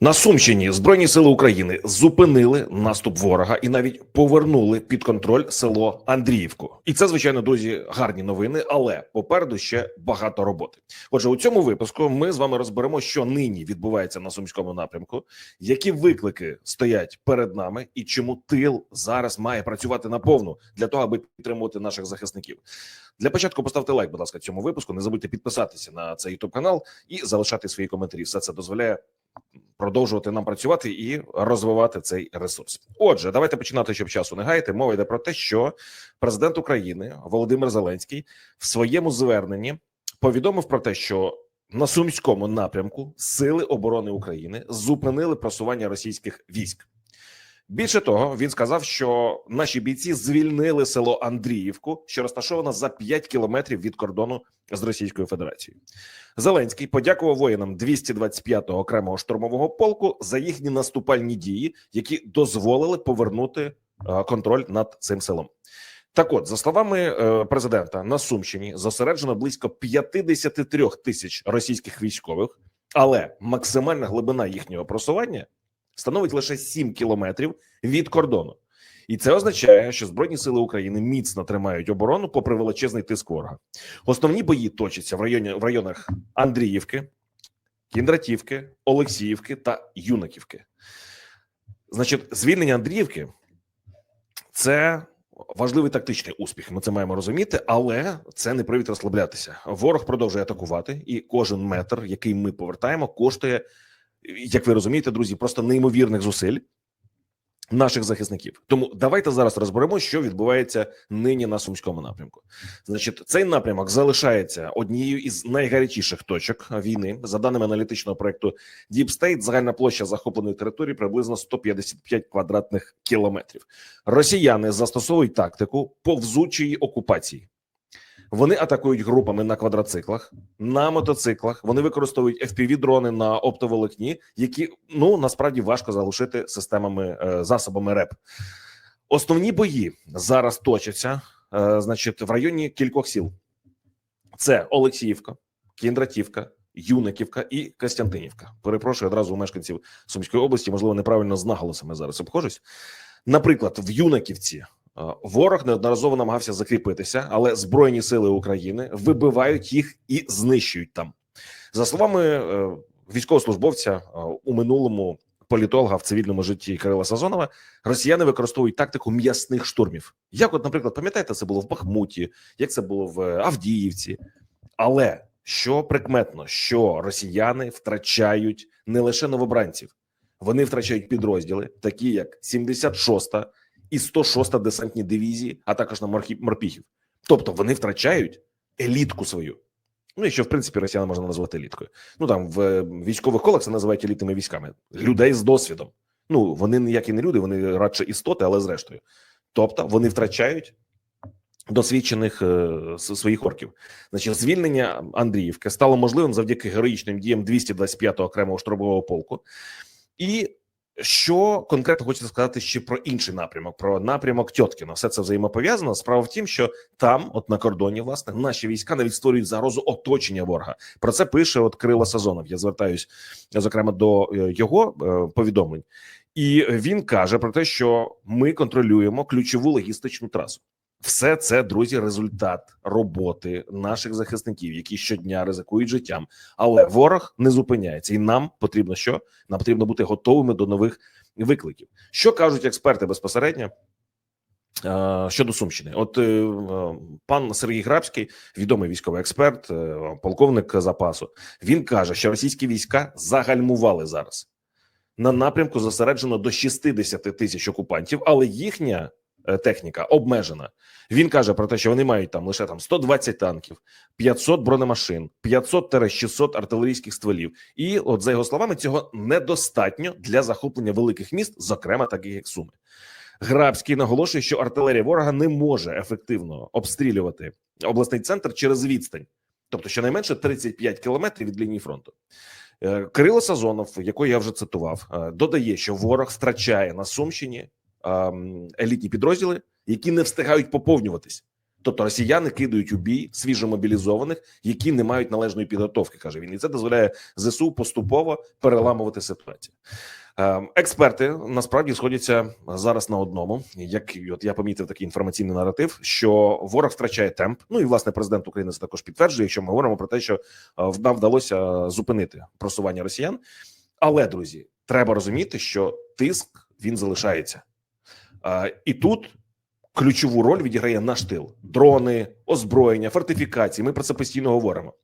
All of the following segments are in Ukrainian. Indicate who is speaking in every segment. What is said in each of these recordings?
Speaker 1: На Сумщині Збройні сили України зупинили наступ ворога і навіть повернули під контроль село Андріївку. І це, звичайно, друзі, гарні новини, але попереду ще багато роботи. Отже, у цьому випуску ми з вами розберемо, що нині відбувається на сумському напрямку, які виклики стоять перед нами, і чому тил зараз має працювати наповну для того, аби підтримувати наших захисників. Для початку поставте лайк, будь ласка, цьому випуску. Не забудьте підписатися на цей youtube канал і залишати свої коментарі. Все це дозволяє продовжувати нам працювати і розвивати цей ресурс. Отже, давайте починати, щоб часу не гаяти. Мова йде про те, що президент України Володимир Зеленський в своєму зверненні повідомив про те, що на сумському напрямку сили оборони України зупинили просування російських військ. Більше того, він сказав, що наші бійці звільнили село Андріївку, що розташовано за 5 кілометрів від кордону з Російською Федерацією. Зеленський подякував воїнам 225-го окремого штурмового полку за їхні наступальні дії, які дозволили повернути е, контроль над цим селом. Так, от, за словами е, президента, на Сумщині зосереджено близько 53 тисяч російських військових, але максимальна глибина їхнього просування становить лише 7 кілометрів від кордону. І це означає, що збройні сили України міцно тримають оборону попри величезний тиск ворога. Основні бої точаться в районі в районах Андріївки, Кіндратівки, Олексіївки та Юнаківки. Значить, звільнення Андріївки це важливий тактичний успіх. Ми це маємо розуміти, але це не привід розслаблятися. Ворог продовжує атакувати, і кожен метр, який ми повертаємо, коштує, як ви розумієте, друзі, просто неймовірних зусиль наших захисників. Тому давайте зараз розберемо, що відбувається нині на сумському напрямку. Значить, цей напрямок залишається однією із найгарячіших точок війни. За даними аналітичного проекту Deep State, загальна площа захопленої території приблизно 155 квадратних кілометрів. Росіяни застосовують тактику повзучої окупації. Вони атакують групами на квадроциклах, на мотоциклах. Вони використовують fpv дрони на оптоволокні, які ну насправді важко заглушити системами е, засобами РЕП. Основні бої зараз точаться, е, значить, в районі кількох сіл: це Олексіївка, Кіндратівка, Юниківка і Костянтинівка. Перепрошую одразу у мешканців Сумської області. Можливо, неправильно з наголосами зараз обхожусь. Наприклад, в Юнаківці Е, Ворог неодноразово намагався закріпитися, але збройні сили України вибивають їх і знищують там. За словами е, військовослужбовця е, у минулому політолога в цивільному житті Кирила Сазонова, росіяни використовують тактику м'ясних штурмів. Як, от, наприклад, пам'ятаєте, це було в Бахмуті, як це було в Авдіївці, але що прикметно, що росіяни втрачають не лише новобранців, вони втрачають підрозділи, такі як 76-та і 106-та десантні дивізії, а також на морпіхів. Тобто вони втрачають елітку свою. Ну, і що в принципі росіяни можна назвати еліткою. Ну там в військових колах це називають елітними військами людей з досвідом. Ну вони ніякі не люди, вони радше істоти, але зрештою. Тобто вони втрачають досвідчених е, своїх орків. Значить, звільнення Андріївки стало можливим завдяки героїчним діям 225-го окремого штурмового полку. І що конкретно хочеться сказати ще про інший напрямок, про напрямок Тьоткіна. Все це взаємопов'язано. Справа в тім, що там, от на кордоні, власне, наші війська навіть створюють загрозу оточення ворога. Про це пише от Крила Сазонов. Я звертаюсь зокрема до е, його е, повідомлень, і він каже про те, що ми контролюємо ключову логістичну трасу. Все це друзі, результат роботи наших захисників, які щодня ризикують життям. Але ворог не зупиняється, і нам потрібно що? Нам потрібно бути готовими до нових викликів. Що кажуть експерти безпосередньо? Щодо Сумщини, от е, пан Сергій Грабський, відомий військовий експерт, е, полковник запасу, він каже, що російські війська загальмували зараз на напрямку. Зосереджено до 60 тисяч окупантів, але їхня Е, техніка обмежена. Він каже про те, що вони мають там лише там 120 танків, 500 бронемашин, 500-600 артилерійських стволів. І, от за його словами, цього недостатньо для захоплення великих міст, зокрема таких як Суми. Грабський наголошує, що артилерія ворога не може ефективно обстрілювати обласний центр через відстань, тобто щонайменше 35 кілометрів від лінії фронту. Е, Кирило Сазонов, якого я вже цитував, е, додає, що ворог втрачає на Сумщині елітні підрозділи, які не встигають поповнюватись. Тобто росіяни кидають у бій свіжомобілізованих, які не мають належної підготовки, каже він, і це дозволяє зсу поступово переламувати ситуацію. Е, Експерти насправді сходяться зараз на одному. Як от я помітив такий інформаційний наратив, що ворог втрачає темп. Ну і власне президент України це також підтверджує, якщо ми говоримо про те, що е, нам вдалося зупинити просування росіян. Але друзі, треба розуміти, що тиск він залишається, Е, і тут ключову роль відіграє наш тил: дрони, озброєння, фортифікації. Ми про це постійно говоримо.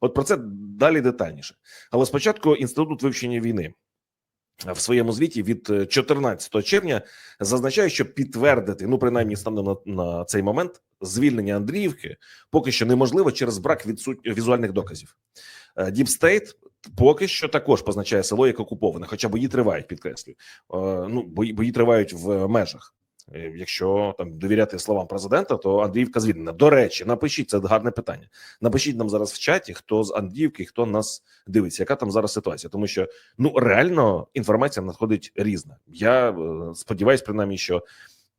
Speaker 1: От про це далі детальніше. Але спочатку інститут вивчення війни в своєму звіті від е, 14 червня зазначає, що підтвердити, ну принаймні станом на, на цей момент, звільнення Андріївки поки що неможливо через брак відсут... візуальних доказів. Діпстейт поки що також позначає село як окуповане, хоча бої тривають, підкреслюю. Е, Ну бої, бої тривають в межах. Е, Якщо там довіряти словам президента, то Андріївка звільнена. До речі, напишіть це гарне питання. Напишіть нам зараз в чаті, хто з Андріївки, хто нас дивиться, яка там зараз ситуація, тому що ну реально інформація надходить різна. Я е, сподіваюся, принаймні, що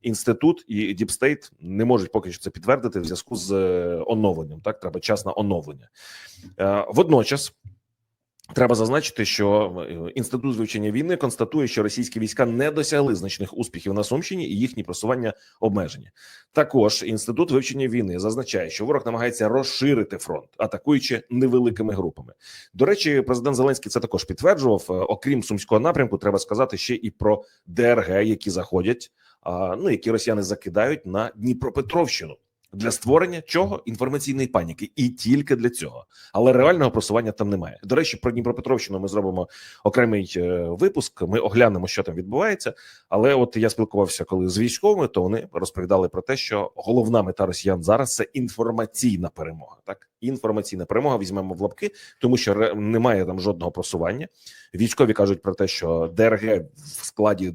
Speaker 1: інститут і Діпстейт не можуть поки що це підтвердити в зв'язку з оновленням. Так, треба час на оновлення. Водночас. Треба зазначити, що е, інститут вивчення війни констатує, що російські війська не досягли значних успіхів на Сумщині і їхні просування обмежені. Також інститут вивчення війни зазначає, що ворог намагається розширити фронт, атакуючи невеликими групами. До речі, президент Зеленський це також підтверджував. Е, Окрім сумського напрямку, треба сказати ще і про ДРГ, які заходять, ну які росіяни закидають на Дніпропетровщину. Для створення чого інформаційної паніки, і тільки для цього, але реального просування там немає. До речі, про Дніпропетровщину ми зробимо окремий е, випуск. Ми оглянемо, що там відбувається. Але от я спілкувався коли з військовими, то вони розповідали про те, що головна мета росіян зараз це інформаційна перемога. Так, інформаційна перемога візьмемо в лапки, тому що немає там жодного просування. Військові кажуть про те, що ДРГ в складі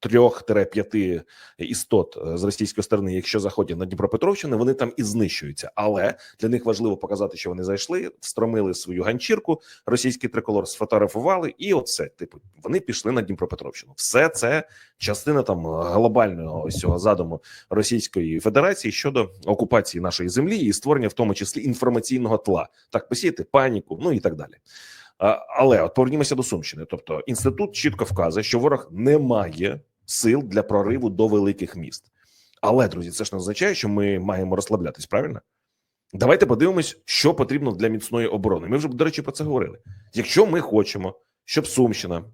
Speaker 1: трьох-п'яти істот е, з російської сторони, якщо заходять на Дніпропетровщину, вони там і знищуються. Але для них важливо показати, що вони зайшли, встромили свою ганчірку, російський триколор сфотографували, і оце, типу, вони пішли на Дніпропетровщину. Все це частина там глобального ось цього задуму Російської Федерації щодо окупації нашої землі і створення, в тому числі інформаційного тла, так посіяти паніку, ну і так далі. Але от повернімося до Сумщини. Тобто, інститут чітко вказує, що ворог не має сил для прориву до великих міст. Але друзі, це ж не означає, що ми маємо розслаблятись. Правильно? Давайте подивимось, що потрібно для міцної оборони. Ми вже до речі про це говорили. Якщо ми хочемо, щоб Сумщина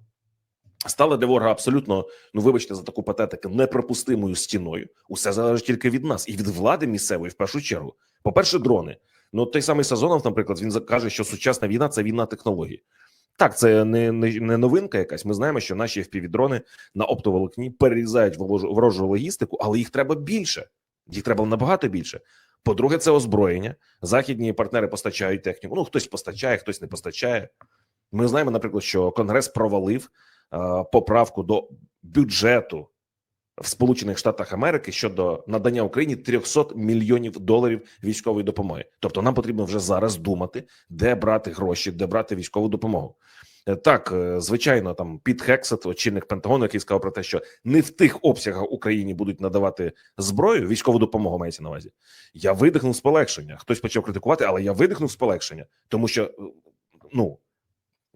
Speaker 1: стала для ворога абсолютно, ну вибачте за таку патетику, непропустимою стіною, усе залежить тільки від нас і від влади місцевої в першу чергу. По перше, дрони. Ну той самий Сазонов, наприклад, він каже, що сучасна війна це війна технологій. Так, це не, не, не новинка якась. Ми знаємо, що наші FPV-дрони на оптоволокні перерізають ворожу логістику, але їх треба більше. Їх треба набагато більше. По-друге, це озброєння. Західні партнери постачають техніку. Ну, хтось постачає, хтось не постачає. Ми знаємо, наприклад, що Конгрес провалив е, поправку до бюджету в Сполучених Штатах Америки щодо надання Україні 300 мільйонів доларів військової допомоги. Тобто, нам потрібно вже зараз думати, де брати гроші, де брати військову допомогу. Е, Так, е, звичайно, там Піт Хексет, очільник Пентагону, який сказав про те, що не в тих обсягах Україні будуть надавати зброю, військову допомогу мається на увазі. Я видихнув з полегшення. Хтось почав критикувати, але я видихнув з полегшення, тому що е, ну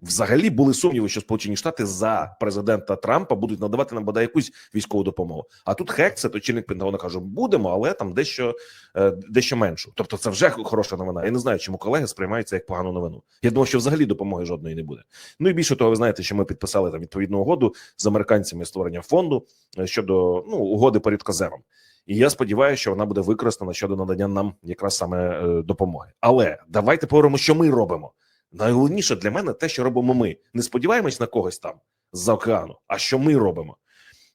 Speaker 1: взагалі були сумніви, що Сполучені Штати за президента Трампа будуть надавати нам бодай якусь військову допомогу. А тут Хексет, очільник Пентагону, каже: будемо, але там дещо е, дещо меншу. Тобто, це вже хороша новина. Я не знаю, чому колеги сприймають це як погану новину. Я думав, що взагалі допомоги жодної не буде. Ну і більше того, ви знаєте, що ми підписали там відповідну угоду з американцями створення фонду е, щодо ну угоди по рідкоземам. І я сподіваюся, що вона буде використана щодо надання нам якраз саме е, допомоги. Але давайте поговоримо, що ми робимо. Найголовніше для мене те, що робимо ми. Не сподіваємось на когось там з-за океану, а що ми робимо.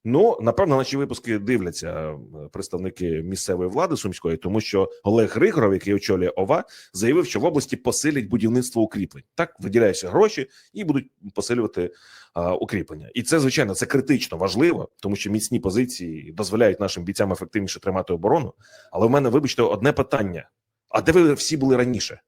Speaker 1: Ну, напевно, наші випуски дивляться е, представники місцевої влади сумської, тому що Олег Григоров, який очолює ОВА, заявив, що в області посилять будівництво укріплень. Так виділяються гроші і будуть посилювати а, укріплення. І це звичайно це критично важливо, тому що міцні позиції дозволяють нашим бійцям ефективніше тримати оборону. Але в мене, вибачте, одне питання: а де ви всі були раніше?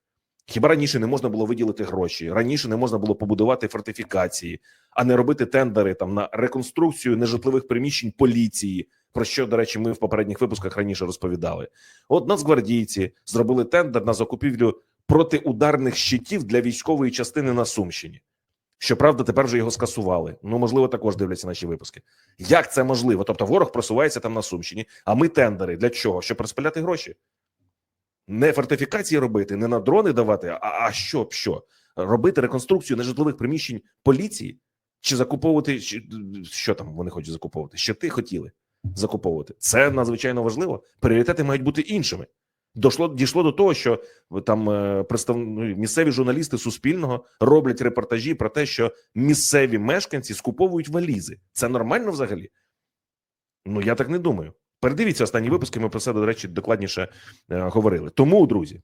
Speaker 1: Хіба раніше не можна було виділити гроші? Раніше не можна було побудувати фортифікації, а не робити тендери там на реконструкцію нежитлових приміщень поліції. Про що, до речі, ми в попередніх випусках раніше розповідали. От нацгвардійці зробили тендер на закупівлю протиударних щитів для військової частини на Сумщині. Щоправда, тепер вже його скасували. Ну, можливо, також дивляться наші випуски. Як це можливо? Тобто, ворог просувається там на Сумщині, а ми тендери для чого? Щоб розпиляти гроші? Не фортифікації робити, не на дрони давати, а, а що б що? Робити реконструкцію нежитлових приміщень поліції? Чи закуповувати чи, що там вони хочуть закуповувати? Що ти хотіли закуповувати? Це надзвичайно важливо. Пріоритети мають бути іншими. Дошло дійшло до того, що там е, представ... ну, місцеві журналісти Суспільного роблять репортажі про те, що місцеві мешканці скуповують валізи. Це нормально взагалі? Ну я так не думаю. Передивіться останні випуски. Ми про це, до речі, докладніше е, говорили. Тому, друзі,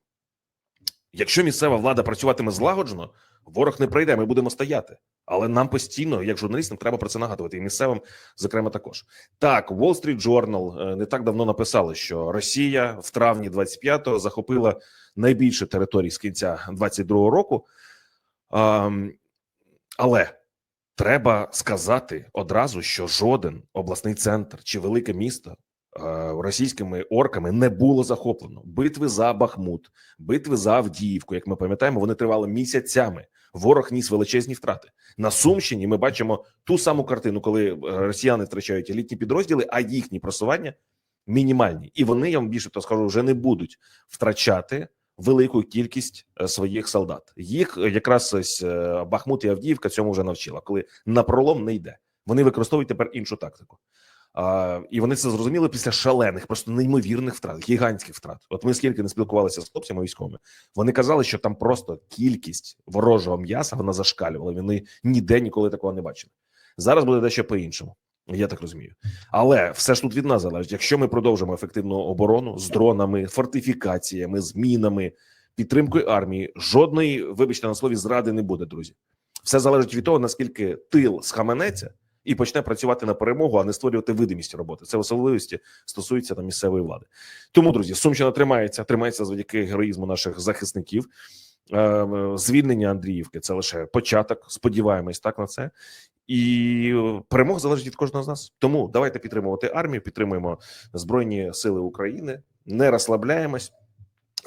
Speaker 1: якщо місцева влада працюватиме злагоджено, ворог не прийде. Ми будемо стояти. Але нам постійно, як журналістам, треба про це нагадувати, і місцевим, зокрема, також так. Wall Street Journal е, не так давно написали, що Росія в травні 25-го захопила найбільше територій з кінця 22-го року. Ам, але треба сказати одразу, що жоден обласний центр чи велике місто російськими орками не було захоплено. Битви за Бахмут, битви за Авдіївку, як ми пам'ятаємо, вони тривали місяцями. Ворог ніс величезні втрати на Сумщині. Ми бачимо ту саму картину, коли е, росіяни втрачають елітні підрозділи, а їхні просування мінімальні, і вони я вам більше то скажу, вже не будуть втрачати велику кількість е, своїх солдат. Їх е, якраз ось е, Бахмут і Авдіївка цьому вже навчила, коли на пролом не йде. Вони використовують тепер іншу тактику. І вони це зрозуміли після шалених, просто неймовірних втрат, гігантських втрат. От ми скільки не спілкувалися з хлопцями військовими, вони казали, що там просто кількість ворожого м'яса вона зашкалювала. Вони ніде ніколи такого не бачили. Зараз буде дещо по-іншому. Я так розумію, але все ж тут від нас залежить. Якщо ми продовжимо ефективну оборону з дронами, фортифікаціями, змінами, підтримкою армії, жодної, вибачте на слові, зради не буде, друзі. Все залежить від того, наскільки тил схаменеться і почне працювати на перемогу, а не створювати видимість роботи. Це особливості стосується там місцевої влади. Тому, друзі, Сумщина тримається, тримається завдяки героїзму наших захисників. Е, Звільнення Андріївки це лише початок. Сподіваємось так на це. І перемог залежить від кожного з нас. Тому давайте підтримувати армію, підтримуємо Збройні Сили України, не розслабляємось.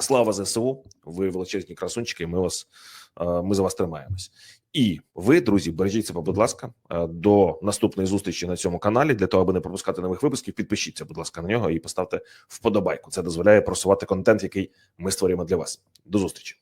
Speaker 1: Слава ЗСУ! Ви величезні красунчики. Ми вас е, ми за вас тримаємось. І ви, друзі, бережіть себе, будь ласка, е, до наступної зустрічі на цьому каналі. Для того, аби не пропускати нових випусків, підпишіться, будь ласка, на нього і поставте вподобайку. Це дозволяє просувати контент, який ми створюємо для вас. До зустрічі.